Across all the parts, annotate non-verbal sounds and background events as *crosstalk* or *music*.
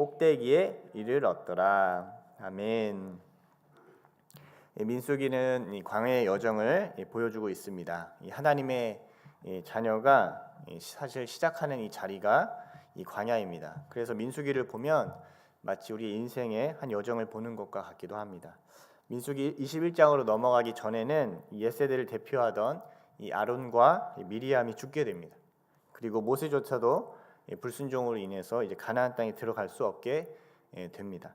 꼭대기에 이르렀더라. 아멘. 예, 민수기는 이 광야의 여정을 예, 보여주고 있습니다. 이 하나님의 이 자녀가 이 사실 시작하는 이 자리가 이 광야입니다. 그래서 민수기를 보면 마치 우리 인생의 한 여정을 보는 것과 같기도 합니다. 민수기 21장으로 넘어가기 전에는 이 옛세대를 대표하던 이 아론과 이 미리암이 죽게 됩니다. 그리고 모세조차도 이 불순종으로 인해서 이제 가나안 땅에 들어갈 수 없게 예, 됩니다.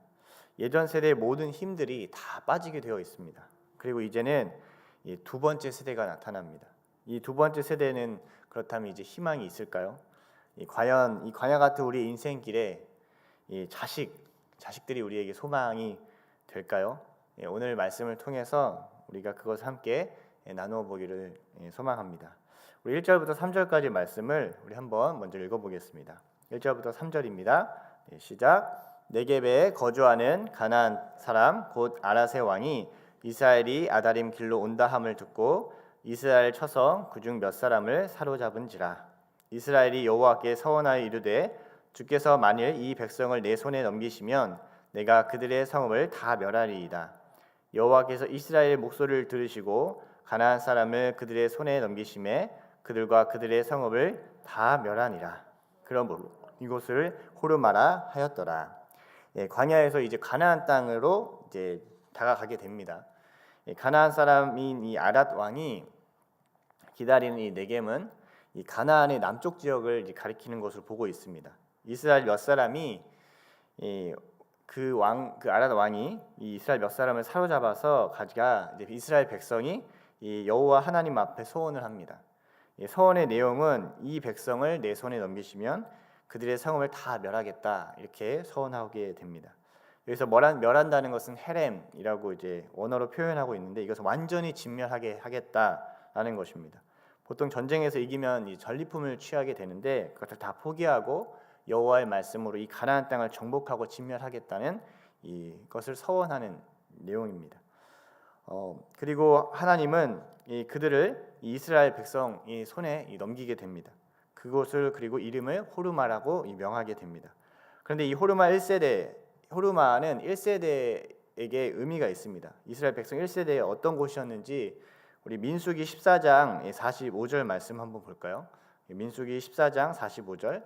예전 세대의 모든 힘들이 다 빠지게 되어 있습니다. 그리고 이제는 이두 번째 세대가 나타납니다. 이 두 번째 세대는 그렇다면 이제 희망이 있을까요? 이 과연 이 광야 같은 우리 인생길에 이 자식 자식들이 우리에게 소망이 될까요? 예, 오늘 말씀을 통해서 우리가 그것을 함께 예, 나누어 보기를 예, 소망합니다. 우리 1절부터 3절까지 말씀을 우리 한번 먼저 읽어 보겠습니다. 1절부터 3절입니다. 예, 시작. 네겝에 거주하는 가나안 사람 곧 아라세 왕이 이스라엘이 아다림 길로 온다 함을 듣고 이스라엘 쳐서 그중 몇 사람을 사로잡은지라 이스라엘이 여호와께 서원하여 이르되 주께서 만일 이 백성을 내 손에 넘기시면 내가 그들의 성읍을 다 멸하리이다 여호와께서 이스라엘의 목소리를 들으시고 가나안 사람을 그들의 손에 넘기심에 그들과 그들의 성읍을 다 멸하니라 그러므로 이곳을 호르마라 하였더라 예, 광야에서 이제 가나안 땅으로 이제 다가가게 됩니다. 예, 가나안 사람인 이 아랏 왕이 기다리는 이 네겜은 이 가나안의 남쪽 지역을 가리키는 것으로 보고 있습니다. 이스라엘 몇 사람이 그왕그 아랏 왕이 이 이스라엘 몇 사람을 사로잡아서 가지가 이스라엘 백성이 이 여호와 하나님 앞에 소원을 합니다. 이 소원의 내용은 이 백성을 내 손에 넘기시면 그들의 성읍을 다 멸하겠다 이렇게 서원하게 됩니다. 여기서 멸한, 멸한다는 것은 헤렘이라고 이제 원어로 표현하고 있는데 이것은 완전히 진멸하게 하겠다라는 것입니다. 보통 전쟁에서 이기면 이 전리품을 취하게 되는데 그것을 다 포기하고 여호와의 말씀으로 이 가나안 땅을 정복하고 진멸하겠다는 이것을 서원하는 내용입니다. 어, 그리고 하나님은 이 그들을 이 이스라엘 백성 이 손에 넘기게 됩니다. 그곳을 그리고 이름을 호르마라고 명하게 됩니다. 그런데 이 호르마 1세대 호르마는 1세대에게 의미가 있습니다. 이스라엘 백성 1세대에 어떤 곳이었는지 우리 민수기 14장 45절 말씀 한번 볼까요? 민수기 14장 45절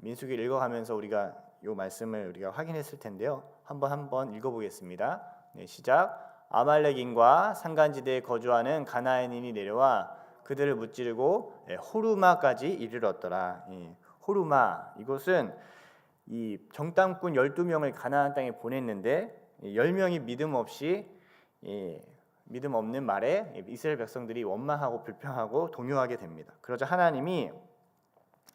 민수기 읽어가면서 우리가 이 말씀을 우리가 확인했을 텐데요. 한번 한번 읽어보겠습니다. 네, 시작. 아말렉인과 산간지대에 거주하는 가나안인이 내려와 그들을 무찌르고 예, 호르마까지 이르렀더라. 호르마 이곳은 이 정탐꾼 12명을 가나안 땅에 보냈는데 10명이 믿음 없이 믿음 없는 말에 이스라엘 백성들이 원망하고 불평하고 동요하게 됩니다. 그러자 하나님이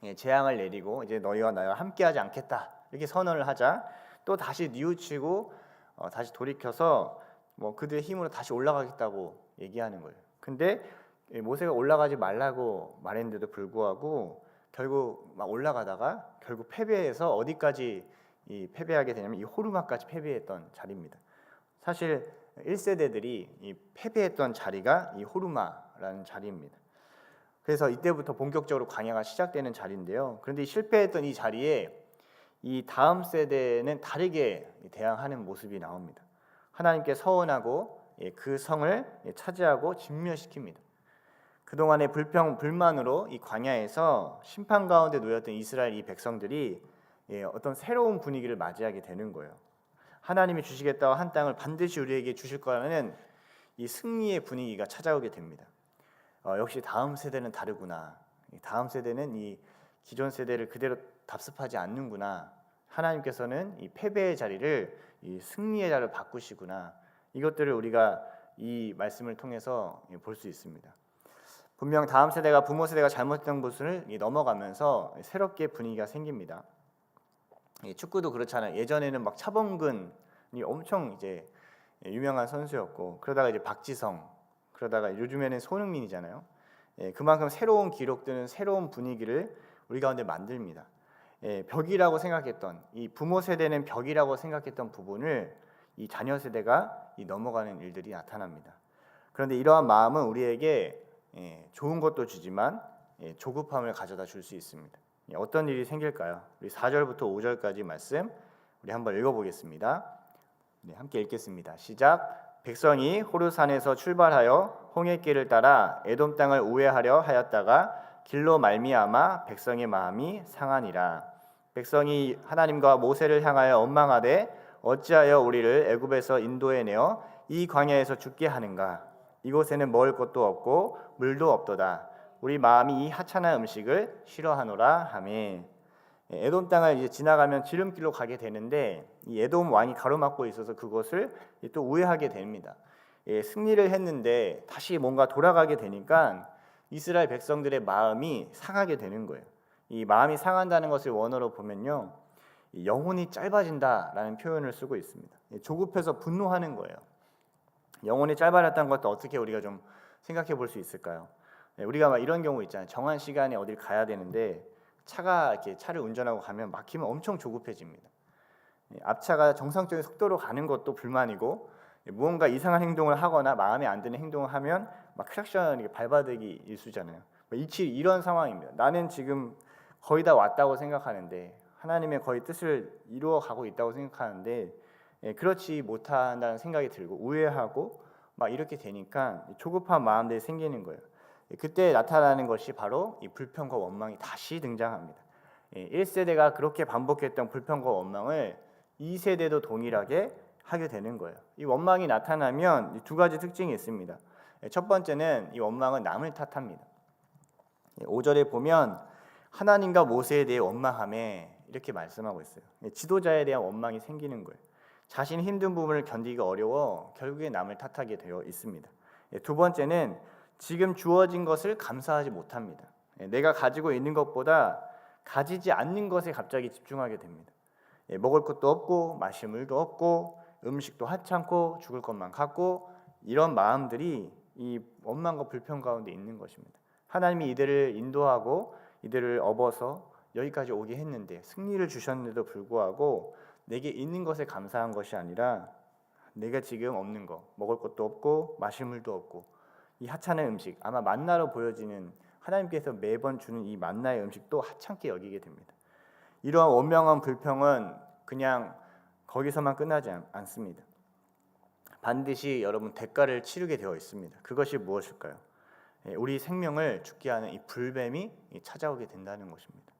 예, 재앙을 내리고 이제 너희와 나와 함께하지 않겠다 이렇게 선언을 하자 또 다시 뉘우치고 어, 다시 돌이켜서 뭐 그들의 힘으로 다시 올라가겠다고 얘기하는 거예요. 근데 모세가 올라가지 말라고 말했는데도 불구하고 결국 막 올라가다가 결국 패배해서 어디까지 이 패배하게 되냐면 이 호르마까지 패배했던 자리입니다. 사실 1세대들이 이 패배했던 자리가 이 호르마라는 자리입니다. 그래서 이때부터 본격적으로 광야가 시작되는 자리인데요. 그런데 실패했던 이 자리에 이 다음 세대는 다르게 대항하는 모습이 나옵니다. 하나님께 서원하고 예, 그 성을 차지하고 진멸시킵니다. 그동안의 불평 불만으로 이 광야에서 심판 가운데 놓였던 이스라엘 이 백성들이 예, 어떤 새로운 분위기를 맞이하게 되는 거예요. 하나님이 주시겠다고 한 땅을 반드시 우리에게 주실 거라는 이 승리의 분위기가 찾아오게 됩니다. 어, 역시 다음 세대는 다르구나. 다음 세대는 이 기존 세대를 그대로 답습하지 않는구나. 하나님께서는 이 패배의 자리를 이 승리의 자리로 바꾸시구나. 이것들을 우리가 이 말씀을 통해서 볼 수 있습니다. 분명 다음 세대가 부모 세대가 잘못된 것을 넘어가면서 새롭게 분위기가 생깁니다. 축구도 그렇잖아요. 예전에는 막 차범근이 엄청 이제 유명한 선수였고 그러다가 이제 박지성 그러다가 요즘에는 손흥민이잖아요. 예, 그만큼 새로운 기록들은 새로운 분위기를 우리 가운데 만듭니다. 예, 벽이라고 생각했던 이 부모 세대는 벽이라고 생각했던 부분을 이 자녀 세대가 이 넘어가는 일들이 나타납니다. 그런데 이러한 마음은 우리에게 예, 좋은 것도 주지만 예, 조급함을 가져다 줄 수 있습니다. 예, 어떤 일이 생길까요? 우리 4절부터 5절까지 말씀 우리 한번 읽어보겠습니다. 네, 함께 읽겠습니다. 시작. 백성이 호르산에서 출발하여 홍해길을 따라 에돔 땅을 우회하려 하였다가 길로 말미암아 백성의 마음이 상하니라. 백성이 하나님과 모세를 향하여 원망하되 어찌하여 우리를 애굽에서 인도해 내어 이 광야에서 죽게 하는가? 이곳에는 먹을 것도 없고 물도 없도다. 우리 마음이 이 하찮은 음식을 싫어하노라 하며 에돔 땅을 이제 지나가면 지름길로 가게 되는데 이 에돔 왕이 가로막고 있어서 그것을 또 우회하게 됩니다. 예, 승리를 했는데 다시 뭔가 돌아가게 되니까 이스라엘 백성들의 마음이 상하게 되는 거예요. 이 마음이 상한다는 것을 원어로 보면요, 이 영혼이 짧아진다라는 표현을 쓰고 있습니다. 예, 조급해서 분노하는 거예요. 영혼이 짧아졌다는 것도 어떻게 우리가 좀 생각해 볼 수 있을까요? 예, 우리가 막 이런 경우 있잖아요. 정한 시간에 어딜 가야 되는데 차가 이렇게 차를 운전하고 가면 막히면 엄청 조급해집니다. 예, 앞차가 정상적인 속도로 가는 것도 불만이고 예, 무언가 이상한 행동을 하거나 마음에 안 드는 행동을 하면 막 크랙션 이렇게 밟아대기 일수잖아요. 뭐 이치 이런 상황입니다. 나는 지금 거의 다 왔다고 생각하는데 하나님의 거의 뜻을 이루어 가고 있다고 생각하는데 예, 그렇지 못한다는 생각이 들고 우회하고 막 이렇게 되니까 조급한 마음들이 생기는 거예요. 예, 그때 나타나는 것이 바로 이 불평과 원망이 다시 등장합니다. 1세대가 그렇게 반복했던 불평과 원망을 2세대도 동일하게 하게 되는 거예요. 이 원망이 나타나면 두 가지 특징이 있습니다. 예, 첫 번째는 이 원망은 남을 탓합니다. 5절에 보면 하나님과 모세에 대해 원망함에 이렇게 말씀하고 있어요. 지도자에 대한 원망이 생기는 거예요. 자신 힘든 부분을 견디기 어려워 결국에 남을 탓하게 되어 있습니다. 두 번째는 지금 주어진 것을 감사하지 못합니다. 내가 가지고 있는 것보다 가지지 않는 것에 갑자기 집중하게 됩니다. 먹을 것도 없고 마실 물도 없고 음식도 하찮고 죽을 것만 같고 이런 마음들이 이 원망과 불평 가운데 있는 것입니다. 하나님이 이들을 인도하고 이들을 업어서 여기까지 오게 했는데 승리를 주셨는데도 불구하고 내게 있는 것에 감사한 것이 아니라 내가 지금 없는 거 먹을 것도 없고 마실 물도 없고 이 하찮은 음식 아마 만나로 보여지는 하나님께서 매번 주는 이 만나의 음식도 하찮게 여기게 됩니다. 이러한 원명한 불평은 그냥 거기서만 끝나지 않, 습니다 반드시 여러분 대가를 치르게 되어 있습니다. 그것이 무엇일까요? 예, 우리 생명을 죽게 하는 이 불뱀이 찾아오게 된다는 것입니다.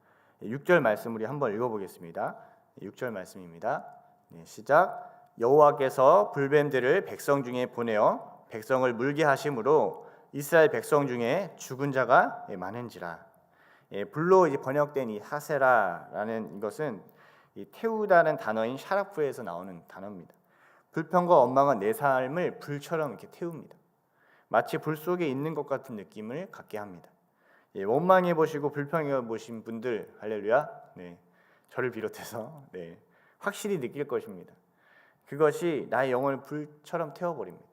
6절 말씀 우리 한번 읽어보겠습니다. 6절 말씀입니다. 네, 시작. 여호와께서 불뱀들을 백성 중에 보내어 백성을 물게 하심으로 이스라엘 백성 중에 죽은 자가 많은지라. 예, 불로 이제 번역된 이 하세라라는 것은 이 태우다는 단어인 샤라프에서 나오는 단어입니다. 불평과 원망은 내 삶을 불처럼 이렇게 태웁니다. 마치 불 속에 있는 것 같은 느낌을 갖게 합니다. 예, 원망해 보시고 불평해 보신 분들 할렐루야. 네, 저를 비롯해서 네, 확실히 느낄 것입니다. 그것이 나의 영혼을 불처럼 태워 버립니다.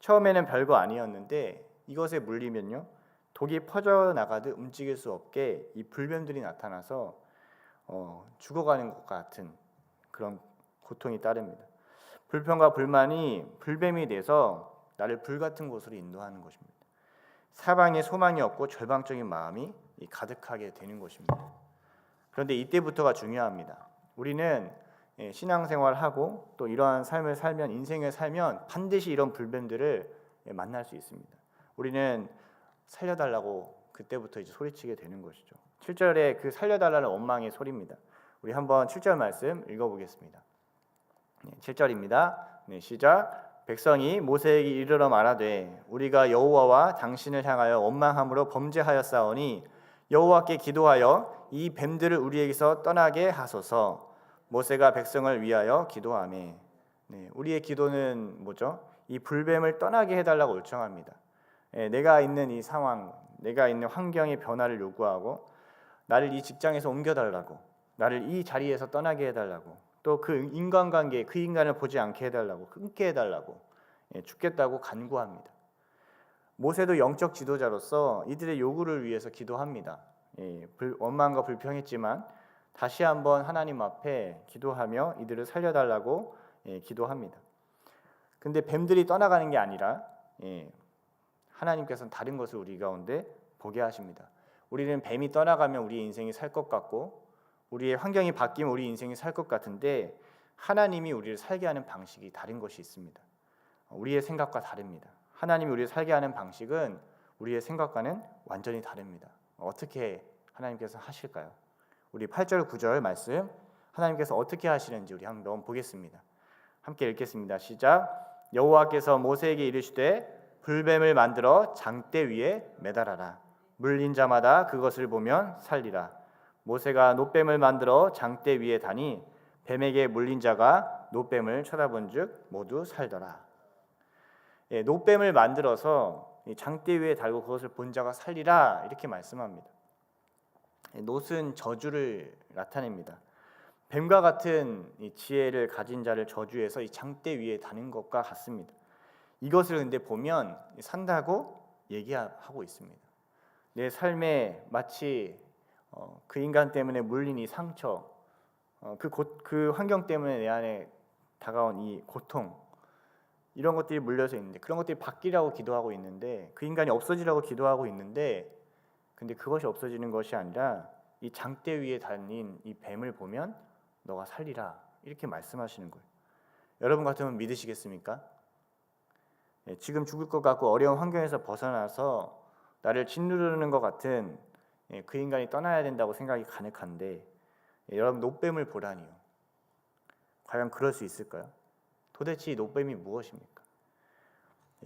처음에는 별거 아니었는데 이것에 물리면요 독이 퍼져 나가듯 움직일 수 없게 이 불변들이 나타나서 어, 죽어가는 것 같은 그런 고통이 따릅니다. 불평과 불만이 불뱀이 돼서 나를 불 같은 곳으로 인도하는 것입니다. 사방에 소망이 없고 절망적인 마음이 가득하게 되는 것입니다. 그런데 이때부터가 중요합니다. 우리는 예, 신앙생활하고 또 이러한 삶을 살면 인생을 살면 반드시 이런 불뱀들을 예, 만날 수 있습니다. 우리는 살려달라고 그때부터 이제 소리치게 되는 것이죠. 7절에 그 살려달라는 원망의 소리입니다. 우리 한번 7절 말씀 읽어보겠습니다. 7절입니다. 네, 시작. 백성이 모세에게 이르러 말하되 우리가 여호와와 당신을 향하여 원망함으로 범죄하였사오니 여호와께 기도하여 이 뱀들을 우리에게서 떠나게 하소서. 모세가 백성을 위하여 기도하매 네, 우리의 기도는 뭐죠? 이 불뱀을 떠나게 해달라고 요청합니다. 네, 내가 있는 이 상황, 내가 있는 환경의 변화를 요구하고 나를 이 직장에서 옮겨달라고, 나를 이 자리에서 떠나게 해달라고, 또 그 인간관계, 그 인간을 보지 않게 해달라고, 끊게 해달라고, 예, 죽겠다고 간구합니다. 모세도 영적 지도자로서 이들의 요구를 위해서 기도합니다. 예, 원망과 불평했지만 다시 한번 하나님 앞에 기도하며 이들을 살려달라고 예, 기도합니다. 근데 뱀들이 떠나가는 게 아니라 하나님께서는 다른 것을 우리 가운데 보게 하십니다. 우리는 뱀이 떠나가면 우리 인생이 살 것 같고 우리의 환경이 바뀌면 우리 인생이 살 것 같은데 하나님이 우리를 살게 하는 방식이 다른 것이 있습니다. 우리의 생각과 다릅니다. 하나님이 우리를 살게 하는 방식은 우리의 생각과는 완전히 다릅니다. 어떻게 하나님께서 하실까요? 우리 8절 9절 말씀 하나님께서 어떻게 하시는지 우리 한번 보겠습니다. 함께 읽겠습니다. 시작. 여호와께서 모세에게 이르시되 불뱀을 만들어 장대 위에 매달아라. 물린 자마다 그것을 보면 살리라. 모세가 노뱀을 만들어 장대 위에 다니 뱀에게 물린 자가 노뱀을 쳐다본즉 모두 살더라. 예, 노뱀을 만들어서 장대 위에 달고 그것을 본 자가 살리라 이렇게 말씀합니다. 예, 노은 저주를 나타냅니다. 뱀과 같은 지혜를 가진 자를 저주해서 이 장대 위에 다는 것과 같습니다. 이것을 근데 보면 산다고 얘기하고 있습니다. 내 삶에 마치 어, 그 인간 때문에 물린 이 상처, 어, 그, 고, 그 환경 때문에 내 안에 다가온 이 고통 이런 것들이 물려져 있는데 그런 것들이 바뀌라고 기도하고 있는데 그 인간이 없어지라고 기도하고 있는데 근데 그것이 없어지는 것이 아니라 이 장대 위에 달린 이 뱀을 보면 너가 살리라 이렇게 말씀하시는 거예요. 여러분 같으면 믿으시겠습니까? 예, 지금 죽을 것 같고 어려운 환경에서 벗어나서 나를 짓누르는 것 같은 예, 그 인간이 떠나야 된다고 생각이 가득한데 예, 여러분 노뱀을 보라니요. 과연 그럴 수 있을까요? 도대체 이 노뱀이 무엇입니까?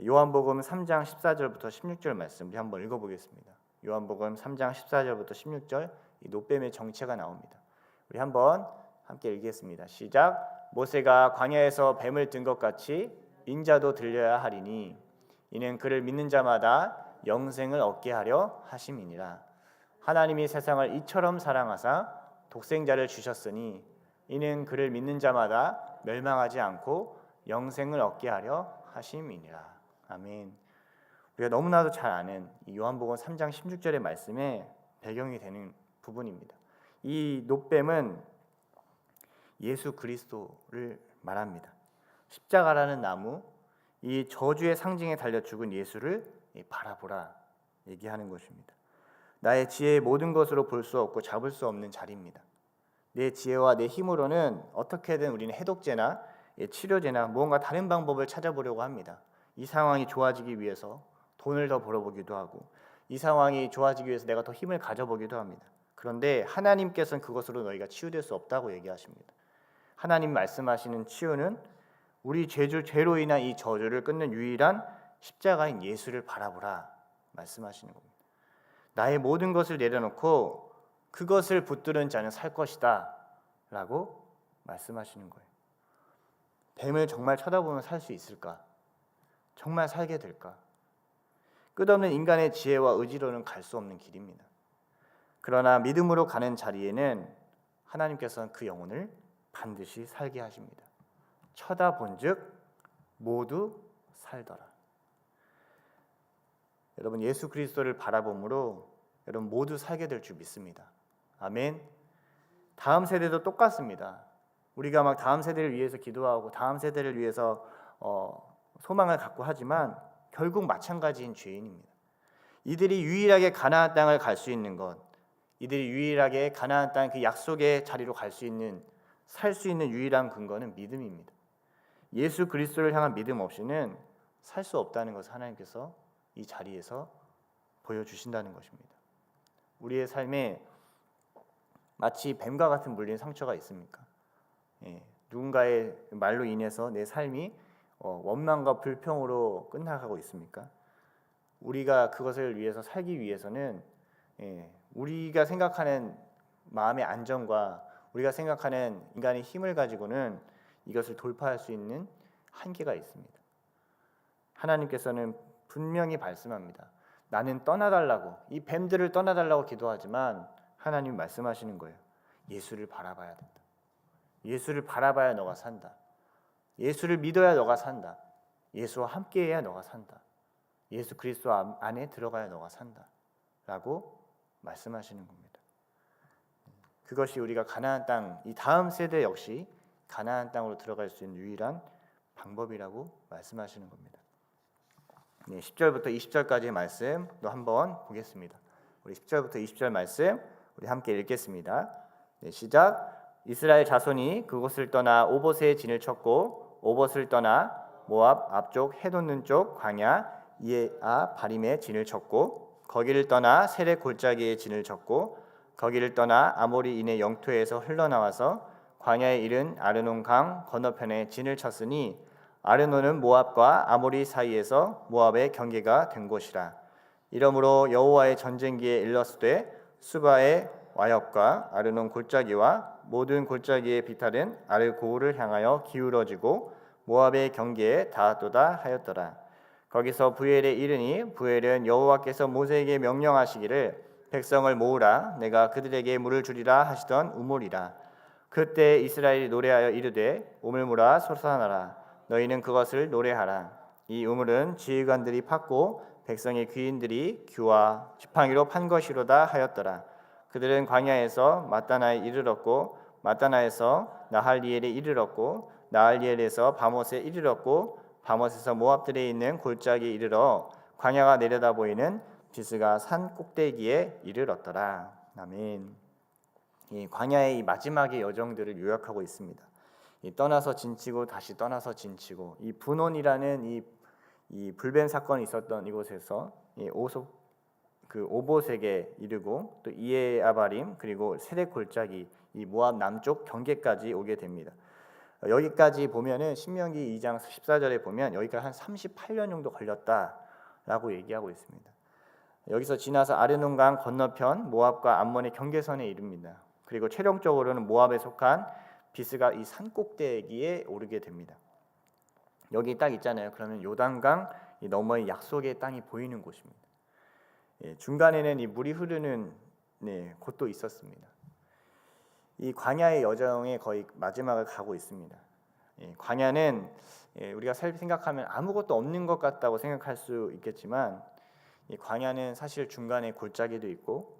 요한복음 3장 14절부터 16절 말씀 우리 한번 읽어보겠습니다. 요한복음 3장 14절부터 16절 이 노뱀의 정체가 나옵니다. 우리 한번 함께 읽겠습니다. 시작. 모세가 광야에서 뱀을 든 것 같이 인자도 들려야 하리니 이는 그를 믿는 자마다 영생을 얻게 하려 하심이니라. 하나님이 세상을 이처럼 사랑하사 독생자를 주셨으니 이는 그를 믿는 자마다 멸망하지 않고 영생을 얻게 하려 하심이니라. 아멘. 우리가 너무나도 잘 아는 이 요한복음 3장 16절의 말씀에 배경이 되는 부분입니다. 이 노뱀은 예수 그리스도를 말합니다. 십자가라는 나무, 이 저주의 상징에 달려 죽은 예수를 바라보라 얘기하는 것입니다. 나의 지혜의 모든 것으로 볼 수 없고 잡을 수 없는 자리입니다. 내 지혜와 내 힘으로는 어떻게든 우리는 해독제나 치료제나 무언가 다른 방법을 찾아보려고 합니다. 이 상황이 좋아지기 위해서 돈을 더 벌어보기도 하고 이 상황이 좋아지기 위해서 내가 더 힘을 가져보기도 합니다. 그런데 하나님께서는 그것으로 너희가 치유될 수 없다고 얘기하십니다. 하나님 말씀하시는 치유는 우리 죄주 죄로 인한 이 저주를 끊는 유일한 십자가인 예수를 바라보라 말씀하시는 겁니다. 나의 모든 것을 내려놓고 그것을 붙드는 자는 살 것이다 라고 말씀하시는 거예요. 뱀을 정말 쳐다보면 살 수 있을까? 정말 살게 될까? 끝없는 인간의 지혜와 의지로는 갈 수 없는 길입니다. 그러나 믿음으로 가는 자리에는 하나님께서는 그 영혼을 반드시 살게 하십니다. 쳐다본즉 모두 살더라. 여러분 예수 그리스도를 바라봄으로 여러분 모두 살게 될 줄 믿습니다. 아멘. 다음 세대도 똑같습니다. 우리가 막 다음 세대를 위해서 기도하고 다음 세대를 위해서 어, 소망을 갖고 하지만 결국 마찬가지인 죄인입니다. 이들이 유일하게 가나안 땅을 갈 수 있는 것, 이들이 유일하게 가나안 땅 그 약속의 자리로 갈 수 있는 살 수 있는 유일한 근거는 믿음입니다. 예수 그리스도를 향한 믿음 없이는 살 수 없다는 것을 하나님께서 이 자리에서 보여주신다는 것입니다. 우리의 삶에 마치 뱀과 같은 물린 상처가 있습니까? 예, 누군가의 말로 인해서 내 삶이 어, 원망과 불평으로 끝나가고 있습니까? 우리가 그것을 위해서 살기 위해서는 예, 우리가 생각하는 마음의 안정과 우리가 생각하는 인간의 힘을 가지고는 이것을 돌파할 수 있는 한계가 있습니다. 하나님께서는 분명히 말씀합니다. 나는 떠나달라고 이 뱀들을 떠나달라고 기도하지만 하나님 말씀하시는 거예요. 예수를 바라봐야 된다. 예수를 바라봐야 너가 산다. 예수를 믿어야 너가 산다. 예수와 함께해야 너가 산다. 예수 그리스도 안에 들어가야 너가 산다. 라고 말씀하시는 겁니다. 그것이 우리가 가나안 땅, 이 다음 세대 역시 가나안 땅으로 들어갈 수 있는 유일한 방법이라고 말씀하시는 겁니다. 네, 10절부터 20절까지의 말씀 또 한번 보겠습니다. 우리 10절부터 20절 말씀 우리 함께 읽겠습니다. 네, 시작. 이스라엘 자손이 그곳을 떠나 오봇에 진을 쳤고 오봇을 떠나 모압 앞쪽 해돋는 쪽 광야 이에아 바림에 진을 쳤고 거기를 떠나 세례 골짜기에 진을 쳤고 거기를 떠나 아모리인의 영토에서 흘러나와서 광야에 이른 아르논 강 건너편에 진을 쳤으니 아르논은 모압과 아모리 사이에서 모압의 경계가 된 곳이라. 이러므로 여호와의 전쟁기에 일렀으되 수바의 와역과 아르논 골짜기와 모든 골짜기에 비탈은 아르 고우를 향하여 기울어지고 모압의 경계에 닿았도다 하였더라. 거기서 부엘에 이르니 부엘은 여호와께서 모세에게 명령하시기를 백성을 모으라. 내가 그들에게 물을 주리라 하시던 우물이라. 그때 이스라엘이 노래하여 이르되 우물물아 솟아나라 너희는 그것을 노래하라 이 우물은 지휘관들이 팠고 백성의 귀인들이 규와 지팡이로 판 것이로다 하였더라 그들은 광야에서 마따나에 이르렀고 마따나에서 나할리엘에 이르렀고 나할리엘에서 바못에 이르렀고 바못에서 모압들에 있는 골짜기에 이르러 광야가 내려다 보이는 비스가 산 꼭대기에 이르렀더라. 아멘. 이 광야의 이 마지막의 여정들을 요약하고 있습니다. 이 떠나서 진치고 다시 떠나서 진치고 이 분혼이라는 이, 이 불변 사건이 있었던 이곳에서 이 오소 그 오보색에 이르고 또 이에아바림 그리고 세례 골짜기 이 모압 남쪽 경계까지 오게 됩니다. 여기까지 보면은 신명기 2장 14절에 보면 여기가 한 38년 정도 걸렸다라고 얘기하고 있습니다. 여기서 지나서 아르논강 건너편 모압과 암몬의 경계선에 이릅니다. 그리고 최종적으로는 모압에 속한 비스가 이 산 꼭대기에 오르게 됩니다. 여기 딱 있잖아요. 그러면 요단강 너머의 약속의 땅이 보이는 곳입니다. 예, 중간에는 이 물이 흐르는 네, 곳도 있었습니다. 이 광야의 여정의 거의 마지막을 가고 있습니다. 예, 광야는 예, 우리가 생각하면 아무것도 없는 것 같다고 생각할 수 있겠지만 이 광야는 사실 중간에 골짜기도 있고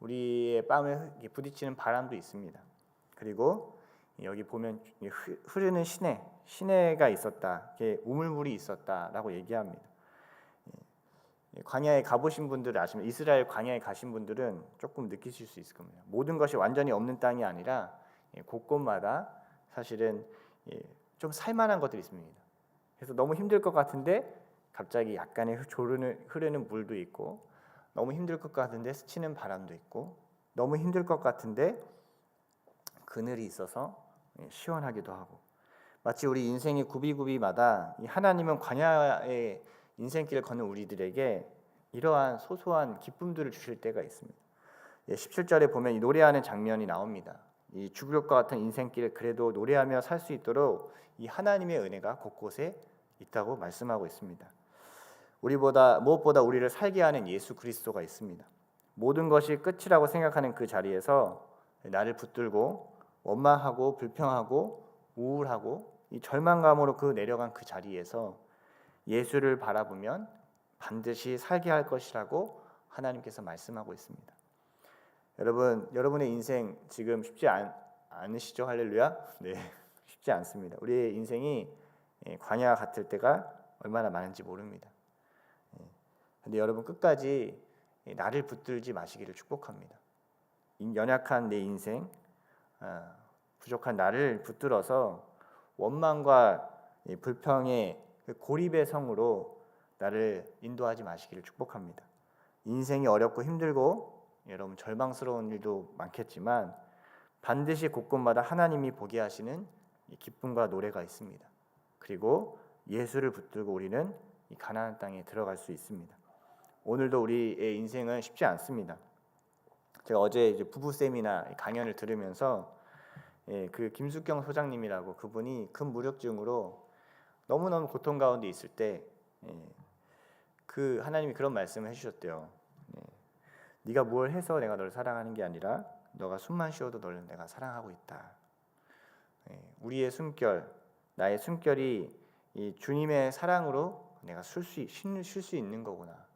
우리의 뺨에 부딪히는 바람도 있습니다. 그리고 여기 보면 흐르는 시내, 시내가 있었다, 우물물이 있었다라고 얘기합니다. 광야에 가보신 분들 아시면 이스라엘 광야에 가신 분들은 조금 느끼실 수 있을 겁니다. 모든 것이 완전히 없는 땅이 아니라 예, 곳곳마다 사실은 예, 좀 살만한 것들이 있습니다. 그래서 너무 힘들 것 같은데 갑자기 약간의 조르는 흐르는 물도 있고 너무 힘들 것 같은데 스치는 바람도 있고 너무 힘들 것 같은데 그늘이 있어서 예, 시원하기도 하고 마치 우리 인생의 구비구비마다 하나님은 광야의 인생길을 걷는 우리들에게 이러한 소소한 기쁨들을 주실 때가 있습니다. 17절에 예, 보면 이 노래하는 장면이 나옵니다. 이 죽을 것 같은 인생길을 그래도 노래하며 살 수 있도록 이 하나님의 은혜가 곳곳에 있다고 말씀하고 있습니다. 우리보다 무엇보다 우리를 살게 하는 예수 그리스도가 있습니다. 모든 것이 끝이라고 생각하는 그 자리에서 나를 붙들고 원망하고 불평하고 우울하고 이 절망감으로 그 내려간 그 자리에서 예수를 바라보면 반드시 살게 할 것이라고 하나님께서 말씀하고 있습니다. 여러분, 여러분의 인생 지금 쉽지 않, 않으시죠? 할렐루야. 네, *laughs* 쉽지 않습니다. 우리의 인생이 예, 광야 같을 때가 얼마나 많은지 모릅니다. 예, 여러분 끝까지 나를 붙들지 마시기를 축복합니다. 연약한 내 인생, 아, 부족한 나를 붙들어서 원망과 불평에 그 고립의 성으로 나를 인도하지 마시기를 축복합니다. 인생이 어렵고 힘들고 여러분 절망스러운 일도 많겠지만 반드시 곳곳마다 하나님이 보게 하시는 기쁨과 노래가 있습니다. 그리고 예수를 붙들고 우리는 이 가나안 땅에 들어갈 수 있습니다. 오늘도 우리의 인생은 쉽지 않습니다. 제가 어제 이제 부부 세미나 강연을 들으면서 예, 그 김숙경 소장님이라고 그분이 큰 무력증으로 너무너무 고통 가운데 있을 때그 예, 하나님이 그런 말씀을 해주셨대요. 예, 네가 뭘 해서 내가 널 사랑하는 게 아니라 너가 숨만 쉬어도 널 내가 사랑하고 있다. 예, 우리의 숨결, 나의 숨결이 이 주님의 사랑으로 내가 쉴수 쉴수 있는 거구나.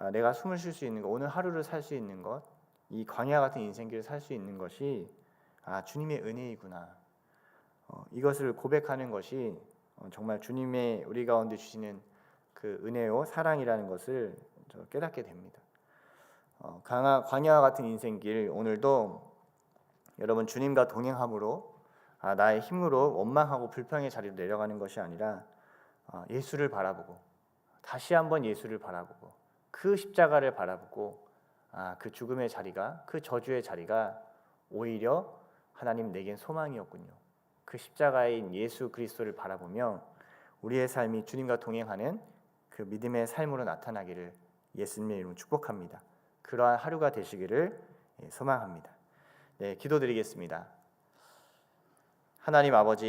아, 내가 숨을 쉴 수 있는 것, 오늘 하루를 살 수 있는 것, 이 광야 같은 인생길을 살 수 있는 것이 아 주님의 은혜이구나. 어, 이것을 고백하는 것이 어, 정말 주님의 우리 가운데 주시는 그 은혜요 사랑이라는 것을 깨닫게 됩니다. 어, 강하, 광야와 같은 인생길 오늘도 여러분 주님과 동행함으로 아, 나의 힘으로 원망하고 불평의 자리로 내려가는 것이 아니라 어, 예수를 바라보고 다시 한번 예수를 바라보고 그 십자가를 바라보고 아, 그 죽음의 자리가 그 저주의 자리가 오히려 하나님 내겐 소망이었군요. 그 십자가인 예수 그리스도를 바라보며 우리의 삶이 주님과 동행하는 그 믿음의 삶으로 나타나기를 예수님의 이름으로 축복합니다. 그러한 하루가 되시기를 예, 소망합니다. 네, 기도드리겠습니다. 하나님 아버지